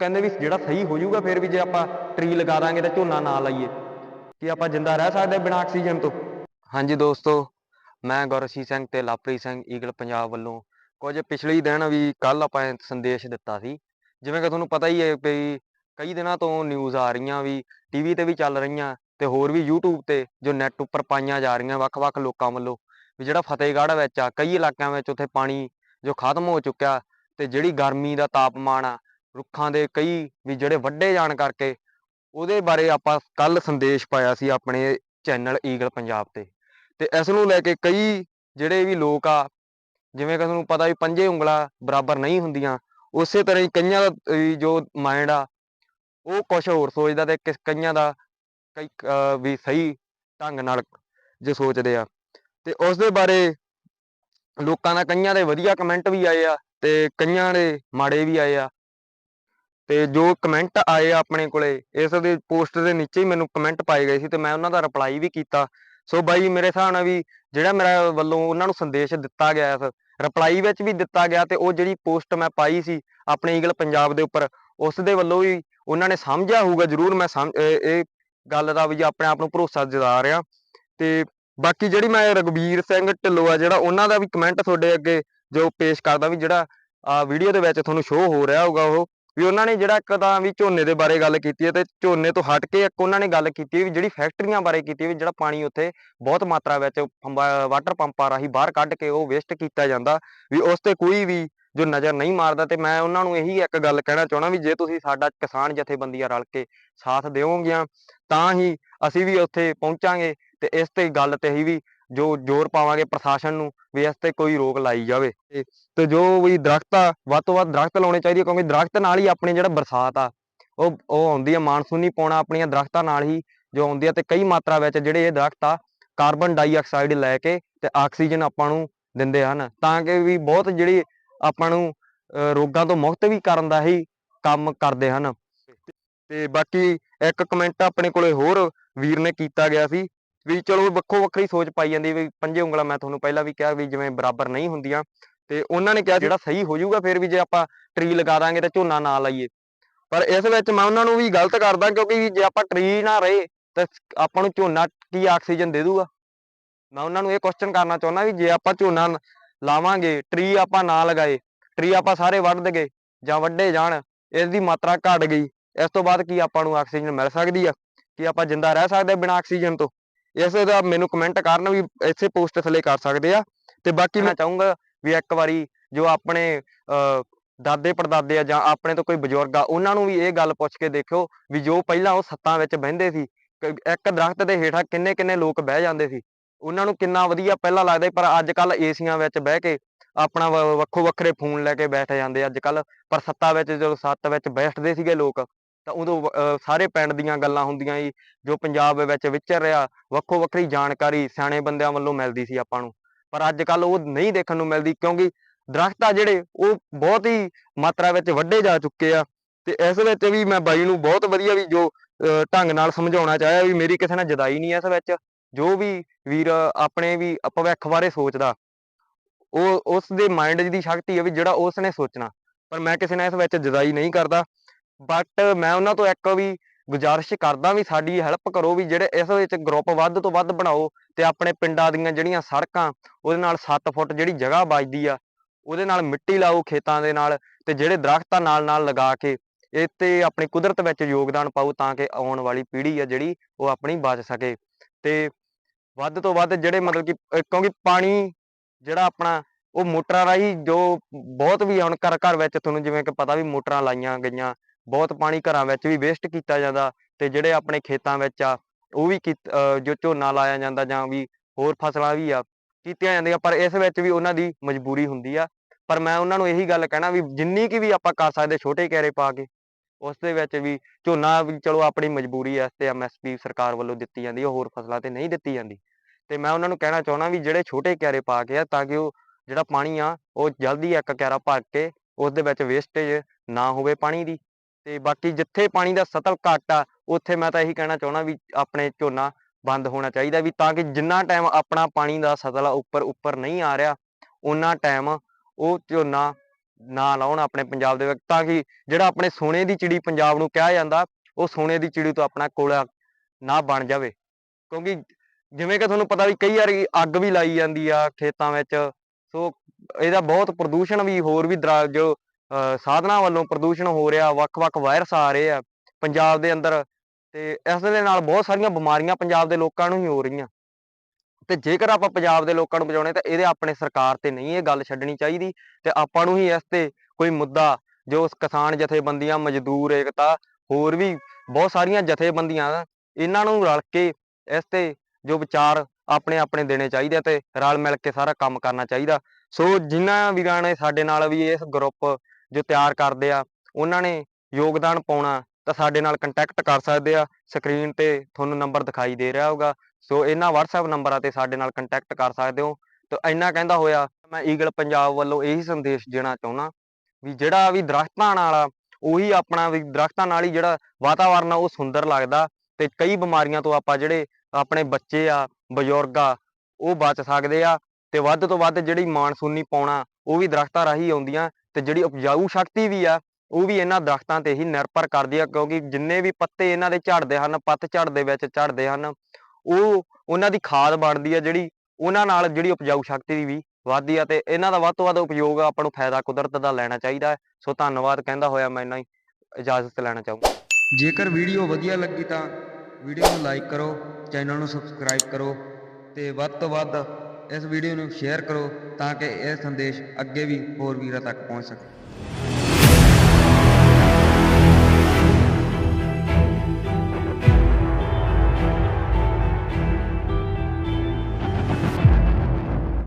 ਕਹਿੰਦੇ ਵੀ ਜਿਹੜਾ ਸਹੀ ਹੋ ਜਾਊਗਾ, ਫਿਰ ਵੀ ਜੇ ਆਪਾਂ ਟਰੀ ਲਗਾ ਦਾਂਗੇ ਤਾਂ ਝੋਨਾ ਨਾ ਲਾਈਏ। ਕੀ ਆਪਾਂ ਜਿੰਦਾ ਰਹਿ ਸਕਦੇ ਬਿਨਾਂ ਆਕਸੀਜਨ ਤੋਂ? ਹਾਂਜੀ ਦੋਸਤੋ, ਮੈਂ ਗੁਰਸ਼ੀ ਸਿੰਘ ਤੇ ਲਵਪ੍ਰੀਤ ਸਿੰਘ ਈਗਲ ਪੰਜਾਬ ਵੱਲੋਂ ਕੁਝ ਪਿਛਲੇ ਦਿਨ ਵੀ ਕੱਲ ਆਪਾਂ ਸੰਦੇਸ਼ ਦਿੱਤਾ ਸੀ। ਜਿਵੇਂ ਕਿ ਤੁਹਾਨੂੰ ਪਤਾ ਹੀ ਹੈ ਵੀ ਕਈ ਦਿਨਾਂ ਤੋਂ ਨਿਊਜ਼ ਆ ਰਹੀਆਂ ਵੀ ਟੀਵੀ ਤੇ ਵੀ ਚੱਲ ਰਹੀਆਂ ਤੇ ਹੋਰ ਵੀ YouTube ਤੇ ਜੋ ਨੈਟ ਉੱਪਰ ਪਾਈਆਂ ਜਾ ਰਹੀਆਂ ਵੱਖ-ਵੱਖ ਲੋਕਾਂ ਵੱਲੋਂ ਵੀ ਜਿਹੜਾ ਫਤਿਹਗੜ੍ਹ ਵਿੱਚ ਆ, ਕਈ ਇਲਾਕਿਆਂ ਵਿੱਚ ਉੱਥੇ ਪਾਣੀ ਜੋ ਖਤਮ ਹੋ ਚੁੱਕਿਆ ਤੇ ਜਿਹੜੀ ਗਰਮੀ ਦਾ ਤਾਪਮਾਨ ਆ ਰੁੱਖਾਂ ਦੇ ਕਈ ਵੀ ਜਿਹੜੇ ਵੱਡੇ ਜਾਣ ਕਰਕੇ ਉਹਦੇ ਬਾਰੇ ਆਪਾਂ ਕੱਲ ਸੰਦੇਸ਼ ਪਾਇਆ ਸੀ ਆਪਣੇ ਚੈਨਲ ਈਗਲ ਪੰਜਾਬ ਤੇ। ਤੇ ਇਸ ਨੂੰ ਲੈ ਕੇ ਕਈ ਜਿਹੜੇ ਵੀ ਲੋਕ ਆ, ਜਿਵੇਂ ਕਿ ਤੁਹਾਨੂੰ ਪਤਾ ਵੀ ਪੰਜੇ ਉਂਗਲਾਂ ਬਰਾਬਰ ਨਹੀਂ ਹੁੰਦੀਆਂ, ਉਸੇ ਤਰ੍ਹਾਂ ਹੀ ਕਈਆਂ ਦਾ ਜੋ ਮਾਈਂਡ ਆ, ਉਹ ਕੁਝ ਹੋਰ ਸੋਚਦਾ ਤੇ ਕਿਸ ਕਈਆਂ ਦਾ ਕਈ ਵੀ ਸਹੀ ਢੰਗ ਨਾਲ ਜੋ ਸੋਚਦੇ ਆ। ਤੇ ਉਸ ਦੇ ਬਾਰੇ ਲੋਕਾਂ ਦਾ ਕਈਆਂ ਦੇ ਵਧੀਆ ਕਮੈਂਟ ਵੀ ਆਏ ਆ ਤੇ ਕਈਆਂ ਦੇ ਮਾੜੇ ਵੀ ਆਏ ਆ। ਤੇ ਜੋ ਕਮੈਂਟ ਆਏ ਆਪਣੇ ਕੋਲੇ, ਇਸ ਦੇ ਪੋਸਟ ਦੇ ਨੀਚੇ ਹੀ ਮੈਨੂੰ ਕਮੈਂਟ ਪਾਏ ਗਏ ਸੀ ਤੇ ਮੈਂ ਉਹਨਾਂ ਦਾ ਰਿਪਲਾਈ ਵੀ ਕੀਤਾ। ਸੋ ਬਾਈ, ਮੇਰੇ ਹਿਸਾਬ ਨਾਲ ਵੀ ਜਿਹੜਾ ਮੇਰਾ ਵੱਲੋਂ ਉਹਨਾਂ ਨੂੰ ਸੰਦੇਸ਼ ਦਿੱਤਾ ਗਿਆ ਇਸ ਰਿਪਲਾਈ ਵਿੱਚ ਵੀ ਦਿੱਤਾ ਗਿਆ ਤੇ ਉਹ ਜਿਹੜੀ ਪੋਸਟ ਮੈਂ ਪਾਈ ਸੀ ਆਪਣੇ ਈਗਲ ਪੰਜਾਬ ਦੇ ਉੱਪਰ, ਉਸ ਦੇ ਵੱਲੋਂ ਵੀ ਉਹਨਾਂ ਨੇ ਸਮਝਿਆ ਹੋਊਗਾ, ਜ਼ਰੂਰ ਮੈਂ ਸਮ ਇਹ ਗੱਲ ਦਾ ਵੀ ਆਪਣੇ ਆਪ ਨੂੰ ਭਰੋਸਾ ਜਤਾ ਰਿਹਾ। ਤੇ ਬਾਕੀ ਜਿਹੜੀ ਮੈਂ ਰਗਵੀਰ ਸਿੰਘ ਢਿੱਲੋਂ ਆ ਜਿਹੜਾ, ਉਹਨਾਂ ਦਾ ਵੀ ਕਮੈਂਟ ਤੁਹਾਡੇ ਅੱਗੇ ਜੋ ਪੇਸ਼ ਕਰਦਾ ਵੀ ਜਿਹੜਾ ਆ ਵੀਡੀਓ ਦੇ ਵਿੱਚ ਤੁਹਾਨੂੰ ਸ਼ੋਅ ਹੋ ਰਿਹਾ ਹੋਊਗਾ ਉਹ। ਵੀ ਉਹਨਾਂ ਨੇ ਜਿਹੜਾ ਇੱਕ ਤਾਂ ਵੀ ਝੋਨੇ ਦੇ ਬਾਰੇ ਗੱਲ ਕੀਤੀ ਹੈ ਤੇ ਝੋਨੇ ਤੋਂ ਹਟ ਕੇ ਇੱਕ ਉਹਨਾਂ ਨੇ ਗੱਲ ਕੀਤੀ ਵੀ ਜਿਹੜੀ ਫੈਕਟਰੀਆਂ ਬਾਰੇ ਕੀਤੀ ਵੀ ਜਿਹੜਾ ਪਾਣੀ ਉੱਥੇ ਬਹੁਤ ਮਾਤਰਾ ਵਿੱਚ ਵਾਟਰ ਪੰਪਾਂ ਰਾਹੀਂ ਬਾਹਰ ਕੱਢ ਕੇ ਉਹ ਵੇਸਟ ਕੀਤਾ ਜਾਂਦਾ, ਵੀ ਉਸ ਤੇ ਕੋਈ ਵੀ ਜੋ ਨਜ਼ਰ ਨਹੀਂ ਮਾਰਦਾ ਤੇ ਮੈਂ ਉਹਨਾਂ ਨੂੰ ਇਹੀ ਇੱਕ ਗੱਲ ਕਹਿਣਾ ਚਾਹਣਾ ਵੀ ਜੇ ਤੁਸੀਂ ਸਾਡਾ ਕਿਸਾਨ ਜਥੇਬੰਦੀਆਂ ਰਲ ਕੇ ਸਾਥ ਦਿਓਗੀਆਂ ਤਾਂ ਹੀ ਅਸੀਂ ਵੀ ਉੱਥੇ ਪਹੁੰਚਾਂਗੇ ਤੇ ਇਸ ਤੇ ਗੱਲ ਤੇ ਹੀ ਵੀ ਜੋ ਜ਼ੋਰ ਪਾਵਾਂਗੇ ਪ੍ਰਸ਼ਾਸਨ ਨੂੰ ਵੀ ਇਸ ਤੇ ਕੋਈ ਰੋਕ ਲਾਈ ਜਾਵੇ। ਤੇ- ਜੋ ਵੀ ਦਰਖਤ ਆ, ਵੱਧ ਤੋਂ ਵੱਧ ਦਰਖਤ ਲਾਉਣੇ ਚਾਹੀਦੇ ਕਿਉਂਕਿ ਦਰਖਤ ਨਾਲ ਹੀ ਆਪਣੀ ਜਿਹੜਾ ਬਰਸਾਤ ਆ, ਉਹ ਉਹ ਆਉਂਦੀ ਆ, ਮਾਨਸੂਨੀ ਪੌਣਾ ਆਪਣੀਆਂ ਦਰਖਤਾਂ ਨਾਲ ਹੀ ਜੋ ਆਉਂਦੀ ਆ, ਤੇ ਕਈ ਮਾਤਰਾ ਵਿੱਚ ਜਿਹੜੇ ਇਹ ਦਰਖਤ ਆ, ਕਾਰਬਨ ਡਾਈਆਕਸਾਈਡ ਲੈ ਕੇ ਤੇ ਆਕਸੀਜਨ ਆਪਾਂ ਨੂੰ ਦਿੰਦੇ ਹਨ। ਤਾਂ ਕਿ ਵੀ ਬਹੁਤ ਜਿਹੜੀ ਆਪਾਂ ਨੂੰ ਰੋਗਾਂ ਤੋਂ ਮੁਕਤ ਵੀ ਕਰਨ ਦਾ ਹੀ ਕੰਮ ਕਰਦੇ ਹਨ। ਤੇ ਬਾਕੀ ਇੱਕ ਕਮੈਂਟ ਆਪਣੇ ਕੋਲੇ ਹੋਰ ਵੀਰ ਨੇ ਕੀਤਾ ਗਿਆ ਸੀ। ਵੀ ਚਲੋ ਵੱਖੋ ਵੱਖਰੀ ਸੋਚ ਪਾਈ ਜਾਂਦੀ ਵੀ ਪੰਜੇ ਉਂਗਲਾਂ ਮੈਂ ਤੁਹਾਨੂੰ ਪਹਿਲਾਂ ਵੀ ਕਿਹਾ ਵੀ ਜਿਵੇਂ ਬਰਾਬਰ ਨਹੀਂ ਹੁੰਦੀਆਂ, ਤੇ ਉਹਨਾਂ ਨੇ ਕਿਹਾ ਜਿਹੜਾ ਸਹੀ ਹੋ ਜਾਊਗਾ ਫਿਰ ਵੀ ਜੇ ਆਪਾਂ ਟਰੀ ਲਗਾ ਦਾਂਗੇ ਤਾਂ ਝੋਨਾ ਨਾ ਲਾਈਏ। ਪਰ ਇਸ ਵਿੱਚ ਮੈਂ ਉਹਨਾਂ ਨੂੰ ਵੀ ਗਲਤ ਕਰਦਾ ਕਿਉਂਕਿ ਜੇ ਆਪਾਂ ਟਰੀ ਨਾ ਰਹੇ ਤਾਂ ਆਪਾਂ ਨੂੰ ਝੋਨਾ ਕੀ ਆਕਸੀਜਨ ਦੇ ਦੂਗਾ? ਮੈਂ ਉਹਨਾਂ ਨੂੰ ਇਹ ਕੁਐਸਚਨ ਕਰਨਾ ਚਾਹੁੰਦਾ ਵੀ ਜੇ ਆਪਾਂ ਝੋਨਾ ਲਾਵਾਂਗੇ ਟਰੀ ਆਪਾਂ ਨਾ ਲਗਾਏ ਟਰੀ ਆਪਾਂ ਸਾਰੇ ਵੱਢ ਦਗੇ ਜਾਂ ਵੱਢੇ ਜਾਣ ਇਸ ਦੀ ਮਾਤਰਾ ਘਟ ਗਈ, ਇਸ ਤੋਂ ਬਾਅਦ ਕੀ ਆਪਾਂ ਨੂੰ ਆਕਸੀਜਨ ਮਿਲ ਸਕਦੀ ਆ? ਕੀ ਆਪਾਂ ਜਿੰਦਾ ਰਹਿ ਸਕਦੇ ਬਿਨਾਂ ਆਕਸੀਜਨ ਤੋਂ? ਇਸ ਦਾ ਮੈਨੂੰ ਕਮੈਂਟ ਕਰਨ ਵੀ ਇਸੇ ਪੋਸਟ ਥੱਲੇ ਕਰ ਸਕਦੇ ਆ। ਤੇ ਬਾਕੀ ਮੈਂ ਚਾਹੂੰਗਾ ਵੀ ਇੱਕ ਵਾਰੀ ਜੋ ਆਪਣੇ ਅਹ, ਦਾਦੇ ਪੜਦਾਦੇ ਆ ਜਾਂ ਆਪਣੇ ਤੋਂ ਕੋਈ ਬਜ਼ੁਰਗ ਆ ਉਹਨਾਂ ਨੂੰ ਵੀ ਇਹ ਗੱਲ ਪੁੱਛ ਕੇ ਦੇਖਿਓ ਵੀ ਜੋ ਪਹਿਲਾਂ ਉਹ ਸੱਤਾਂ ਵਿੱਚ ਬਹਿੰਦੇ ਸੀ ਇੱਕ ਦਰਖਤ ਦੇ ਹੇਠਾਂ ਕਿੰਨੇ ਕਿੰਨੇ ਲੋਕ ਬਹਿ ਜਾਂਦੇ ਸੀ। ਉਹਨਾਂ ਨੂੰ ਕਿੰਨਾ ਵਧੀਆ ਪਹਿਲਾਂ ਲੱਗਦਾ ਸੀ, ਪਰ ਅੱਜ ਕੱਲ ਏਸੀਆਂ ਵਿੱਚ ਬਹਿ ਕੇ ਆਪਣਾ ਵ- ਵੱਖੋ ਵੱਖਰੇ ਫੋਨ ਲੈ ਕੇ ਬੈਠ ਜਾਂਦੇ ਅੱਜ ਕੱਲ ਪਰ ਸੱਤਾ ਵਿੱਚ ਜਦੋਂ ਸੱਤ ਵਿੱਚ ਬੈਠਦੇ ਸੀਗੇ ਲੋਕ ਤਾਂ ਉਦੋਂ ਸਾਰੇ ਪਿੰਡ ਦੀਆਂ ਗੱਲਾਂ ਹੁੰਦੀਆਂ ਸੀ, ਜੋ ਪੰਜਾਬ ਵਿੱਚ ਵਿਚਰ ਰਿਹਾ, ਵੱਖੋ ਵੱਖਰੀ ਜਾਣਕਾਰੀ ਸਿਆਣੇ ਬੰਦਿਆਂ ਵੱਲੋਂ ਮਿਲਦੀ ਸੀ ਆਪਾਂ ਨੂੰ। ਪਰ ਅੱਜ ਕੱਲ ਉਹ ਨਹੀਂ ਦੇਖਣ ਨੂੰ ਮਿਲਦੀ, ਕਿਉਂਕਿ ਦਰਖਤ ਆ ਜਿਹੜੇ, ਉਹ ਬਹੁਤ ਹੀ ਮਾਤਰਾ ਵਿੱਚ ਵੱਡੇ ਜਾ ਚੁੱਕੇ ਆ। ਤੇ ਇਸ ਵਿੱਚ ਵੀ ਮੈਂ ਬਾਈ ਨੂੰ ਬਹੁਤ ਵਧੀਆ ਵੀ ਜੋ, ਅਹ, ਢੰਗ ਨਾਲ ਸਮਝਾਉਣਾ ਚਾਹਿਆ ਵੀ ਮੇਰੀ ਕਿਸੇ ਨਾਲ ਜਦਾਈ ਨਹੀਂ ਇਸ ਵਿੱਚ। ਜੋ ਵੀ ਵੀਰ ਆਪਣੇ ਵੀ ਭਵਿੱਖ ਬਾਰੇ ਸੋਚਦਾ, ਉਹ ਉਸ ਦੇ ਮਾਈਂਡ ਦੀ ਸ਼ਕਤੀ ਹੈ ਵੀ ਜਿਹੜਾ ਉਸ ਨੇ ਸੋਚਣਾ। ਪਰ ਮੈਂ ਕਿਸੇ ਨਾਲ ਇਸ ਵਿੱਚ ਜਦਾਈ ਨਹੀਂ ਕਰਦਾ। ਬਟ ਮੈਂ ਉਹਨਾਂ ਤੋਂ ਇੱਕ ਵੀ ਗੁਜ਼ਾਰਿਸ਼ ਕਰਦਾ ਵੀ ਸਾਡੀ ਹੈਲਪ ਕਰੋ ਵੀ ਜਿਹੜੇ ਇਸ ਵਿੱਚ ਗਰੁੱਪ ਵੱਧ ਤੋਂ ਵੱਧ ਬਣਾਓ ਤੇ ਆਪਣੇ ਪਿੰਡਾਂ ਦੀਆਂ ਜਿਹੜੀਆਂ ਸੜਕਾਂ, ਉਹਦੇ ਨਾਲ 7 ਫੁੱਟ ਜਿਹੜੀ ਜਗ੍ਹਾ ਬਚਦੀ ਆ, ਉਹਦੇ ਨਾਲ ਮਿੱਟੀ ਲਾਓ ਖੇਤਾਂ ਦੇ ਨਾਲ ਤੇ ਜਿਹੜੇ ਦਰਖਤਾਂ ਨਾਲ ਨਾਲ ਲਗਾ ਕੇ ਇਹ ਤੇ ਆਪਣੀ ਕੁਦਰਤ ਵਿੱਚ ਯੋਗਦਾਨ ਪਾਓ ਤਾਂ ਕਿ ਆਉਣ ਵਾਲੀ ਪੀੜ੍ਹੀ ਆ ਜਿਹੜੀ ਉਹ ਆਪਣੀ ਬਚ ਸਕੇ। ਤੇ ਵੱਧ ਤੋਂ ਵੱਧ ਜਿਹੜੇ ਮਤਲਬ ਕਿ ਕਿਉਂਕਿ ਪਾਣੀ ਜਿਹੜਾ ਆਪਣਾ ਉਹ ਮੋਟਰਾਂ ਰਾਹੀਂ ਜੋ ਬਹੁਤ ਵੀ ਹੁਣ ਘਰ ਘਰ ਵਿੱਚ ਤੁਹਾਨੂੰ ਜਿਵੇਂ ਕਿ ਪਤਾ ਵੀ ਮੋਟਰਾਂ ਲਾਈਆਂ ਗਈਆਂ ਬਹੁਤ ਪਾਣੀ ਘਰਾਂ ਵਿੱਚ ਵੀ ਵੇਸਟ ਕੀਤਾ ਜਾਂਦਾ ਤੇ ਜਿਹੜੇ ਆਪਣੇ ਖੇਤਾਂ ਵਿੱਚ ਆ, ਉਹ ਵੀ ਜੋ ਝੋਨਾ ਲਾਇਆ ਜਾਂਦਾ ਜਾਂ ਵੀ ਹੋਰ ਫਸਲਾਂ ਵੀ ਆ, ਕੀਤੀਆਂ ਜਾਂਦੀਆਂ, ਪਰ ਇਸ ਵਿੱਚ ਵੀ ਉਹਨਾਂ ਦੀ ਮਜਬੂਰੀ ਹੁੰਦੀ ਆ। ਪਰ ਮੈਂ ਉਹਨਾਂ ਨੂੰ ਇਹੀ ਗੱਲ ਕਹਿਣਾ ਵੀ ਜਿੰਨੀ ਕੀ ਵੀ ਆਪਾਂ ਕਰ ਸਕਦੇ ਛੋਟੇ ਕਿਆਰੇ ਪਾ ਕੇ, ਉਸ ਦੇ ਵਿੱਚ ਵੀ ਝੋਨਾ ਵੀ ਚਲੋ ਆਪਣੀ ਮਜਬੂਰੀ ਐ ਤੇ ਐਮਐਸਪੀ ਸਰਕਾਰ ਵੱਲੋਂ ਦਿੱਤੀ ਜਾਂਦੀ ਹੈ ਹੋਰ ਫਸਲਾਂ ਤੇ ਨਹੀਂ ਦਿੱਤੀ ਜਾਂਦੀ। ਤੇ ਮੈਂ ਉਹਨਾਂ ਨੂੰ ਕਹਿਣਾ ਚਾਹੁੰਦਾ ਵੀ ਜਿਹੜੇ ਛੋਟੇ ਕਿਆਰੇ ਪਾ ਕੇ ਆ, ਤਾਂ ਕਿ ਉਹ ਜਿਹੜਾ ਪਾਣੀ ਆ, ਉਹ ਜਲਦੀ ਇੱਕ ਕਿਆਰਾ ਭਰ ਕੇ ਉਸ ਦੇ ਵਿੱਚ ਵੇਸਟੇਜ ਨਾ ਹੋਵੇ ਪਾਣੀ ਦੀ। ਤੇ ਬਾਕੀ ਜਿੱਥੇ ਪਾਣੀ ਦਾ ਸਤਲ ਘੱਟ ਆ, ਉੱਥੇ ਮੈਂ ਤਾਂ ਇਹੀ ਕਹਿਣਾ ਚਾਹੁੰਦਾ ਵੀ ਆਪਣੇ ਝੋਨਾ ਬੰਦ ਹੋਣਾ ਚਾਹੀਦਾ ਵੀ ਤਾਂ ਕਿ ਜਿੰਨਾ ਟਾਈਮ ਆਪਣਾ ਪਾਣੀ ਦਾ ਸਤਲ ਉੱਪਰ ਉੱਪਰ ਨਹੀਂ ਆ ਰਿਹਾ ਉਹਨਾਂ ਟਾਈਮ ਉਹ ਝੋਨਾ ਨਾ ਲਾਉਣ ਆਪਣੇ ਪੰਜਾਬ ਦੇ ਵਿੱਚ। ਤਾਂ ਕਿ ਜਿਹੜਾ ਆਪਣੇ ਸੋਨੇ ਦੀ ਚਿੜੀ ਪੰਜਾਬ ਨੂੰ ਕਿਹਾ ਜਾਂਦਾ, ਉਹ ਸੋਨੇ ਦੀ ਚਿੜੀ ਤੋਂ ਆਪਣਾ ਕੋਲਾ ਨਾ ਬਣ ਜਾਵੇ। ਕਿਉਂਕਿ ਜਿਵੇਂ ਕਿ ਤੁਹਾਨੂੰ ਪਤਾ ਵੀ ਕਈ ਵਾਰੀ ਅੱਗ ਵੀ ਲਾਈ ਜਾਂਦੀ ਆ ਖੇਤਾਂ ਵਿੱਚ, ਸੋ ਇਹਦਾ ਬਹੁਤ ਪ੍ਰਦੂਸ਼ਣ ਵੀ ਹੋਰ ਵੀ ਦਰਾ, ਜੋ ਸਾਧਨਾਂ ਵੱਲੋਂ ਪ੍ਰਦੂਸ਼ਣ ਹੋ ਰਿਹਾ, ਵੱਖ-ਵੱਖ ਵਾਇਰਸ ਆ ਰਹੇ ਆ ਪੰਜਾਬ ਦੇ ਅੰਦਰ ਤੇ ਇਸ ਦੇ ਨਾਲ ਬਹੁਤ ਸਾਰੀਆਂ ਬਿਮਾਰੀਆਂ ਪੰਜਾਬ ਦੇ ਲੋਕਾਂ ਨੂੰ ਹੀ ਹੋ ਰਹੀਆਂ। ਤੇ ਜੇਕਰ ਆਪਾਂ ਪੰਜਾਬ ਦੇ ਲੋਕਾਂ ਨੂੰ ਬਚਾਉਣੇ ਤਾਂ ਇਹਦੇ ਆਪਣੇ ਸਰਕਾਰ ਤੇ ਨਹੀਂ ਇਹ ਗੱਲ ਛੱਡਣੀ ਚਾਹੀਦੀ ਤੇ ਆਪਾਂ ਨੂੰ ਹੀ ਇਸ ਤੇ ਕੋਈ ਮੁੱਦਾ ਜੋ ਕਿਸਾਨ ਜਥੇਬੰਦੀਆਂ, ਮਜ਼ਦੂਰ, ਏਕਤਾ, ਹੋਰ ਵੀ ਬਹੁਤ ਸਾਰੀਆਂ ਜਥੇਬੰਦੀਆਂ ਇਹਨਾਂ ਨੂੰ ਰਲ ਕੇ ਇਸ ਤੇ ਜੋ ਵਿਚਾਰ ਆਪਣੇ ਆਪਣੇ ਦੇਣੇ ਚਾਹੀਦੇ ਆ ਤੇ ਰਲ ਮਿਲ ਕੇ ਸਾਰਾ ਕੰਮ ਕਰਨਾ ਚਾਹੀਦਾ। ਸੋ ਜਿਨ੍ਹਾਂ ਵੀਰਾਂ ਨੇ ਸਾਡੇ ਨਾਲ ਵੀ ਇਸ ਗਰੁੱਪ ਜੋ ਤਿਆਰ ਕਰਦੇ ਆ, ਉਹਨਾਂ ਨੇ ਯੋਗਦਾਨ ਪਾਉਣਾ ਤਾਂ ਸਾਡੇ ਨਾਲ ਕੰਟੈਕਟ ਕਰ ਸਕਦੇ ਆ ਸਕਰੀਨ ਤੇ ਤੁਹਾਨੂੰ ਨੰਬਰ ਦਿਖਾਈ ਦੇ ਰਿਹਾ ਹੋਊਗਾ, ਸੋ ਇਹਨਾਂ WhatsApp ਨੰਬਰਾਂ ਤੇ ਸਾਡੇ ਨਾਲ ਕੰਟੈਕਟ ਕਰ ਸਕਦੇ ਹੋ, ਤਾਂ ਇੰਨਾ ਕਹਿੰਦਾ ਹੋਇਆ, ਮੈਂ ਈਗਲ ਪੰਜਾਬ ਵੱਲੋਂ ਇਹੀ ਸੰਦੇਸ਼ ਦੇਣਾ ਚਾਹੁੰਦਾ ਵੀ ਜਿਹੜਾ ਵੀ ਦਰਖਤਾਂ ਨਾਲ ਆ, ਉਹੀ ਆਪਣਾ ਵੀ ਦਰਖਤਾਂ ਨਾਲ ਹੀ ਜਿਹੜਾ ਵਾਤਾਵਰਨ ਆ, ਉਹ ਸੁੰਦਰ ਲੱਗਦਾ ਤੇ ਕਈ ਬਿਮਾਰੀਆਂ ਤੋਂ ਆਪਾਂ ਜਿਹੜੇ ਆਪਣੇ ਬੱਚੇ ਆ, ਬਜ਼ੁਰਗ ਆ, ਉਹ ਬਚ ਸਕਦੇ ਆ ਤੇ ਵੱਧ ਤੋਂ ਵੱਧ ਜਿਹੜੀ ਮਾਨਸੂਨੀ ਪੌਣਾ, ਉਹ ਵੀ ਦਰਖਤਾਂ ਰਾਹੀਂ ਆਉਂਦੀਆਂ ਤੇ ਜਿਹੜੀ ਉਪਜਾਊ ਸ਼ਕਤੀ ਵੀ ਆ, ਉਹ ਵੀ ਇਹਨਾਂ ਦਰਖਤਾਂ ਤੇ ਹੀ ਨਿਰਭਰ ਕਰਦੀ ਆ, ਕਿਉਂਕਿ ਜਿੰਨੇ ਵੀ ਪੱਤੇ ਇਹਨਾਂ ਦੇ ਝੜਦੇ ਹਨ, ਪੱਤ ਝੜਦੇ ਵਿੱਚ ਝੜਦੇ ਹਨ, ਉਹ ਉਹਨਾਂ ਦੀ ਖਾਦ ਬਣਦੀ ਆ ਜਿਹੜੀ ਉਹਨਾਂ ਨਾਲ ਜਿਹੜੀ ਉਪਜਾਊ ਸ਼ਕਤੀ ਵੀ ਵੱਧਦੀ ਆ, ਤੇ ਇਹਨਾਂ ਦਾ ਵੱਧ ਤੋਂ ਵੱਧ ਉਪਯੋਗ ਆਪਾਂ ਨੂੰ ਫਾਇਦਾ ਕੁਦਰਤ ਦਾ ਲੈਣਾ ਚਾਹੀਦਾ ਹੈ। ਸੋ ਧੰਨਵਾਦ, ਕਹਿੰਦਾ ਹੋਇਆ ਮੈਂ ਇਹਨਾਂ ਹੀ ਇਜਾਜ਼ਤ ਲੈਣਾ ਚਾਹੂੰਗਾ। ਜੇਕਰ ਵੀਡੀਓ ਵਧੀਆ ਲੱਗੀ ਤਾਂ ਵੀਡੀਓ ਨੂੰ ਲਾਈਕ ਕਰੋ, ਚੈਨਲ ਨੂੰ ਸਬਸਕ੍ਰਾਈਬ ਕਰੋ, ਤੇ ਵੱਧ ਤੋਂ ਵੱਧ ਇਸ ਵੀਡੀਓ ਨੂੰ ਸ਼ੇਅਰ ਕਰੋ ਤਾਂ ਕਿ ਇਹ ਸੰਦੇਸ਼ ਅੱਗੇ ਵੀ ਹੋਰ ਵੀਰਾਂ ਤੱਕ ਪਹੁੰਚ ਸਕੇ।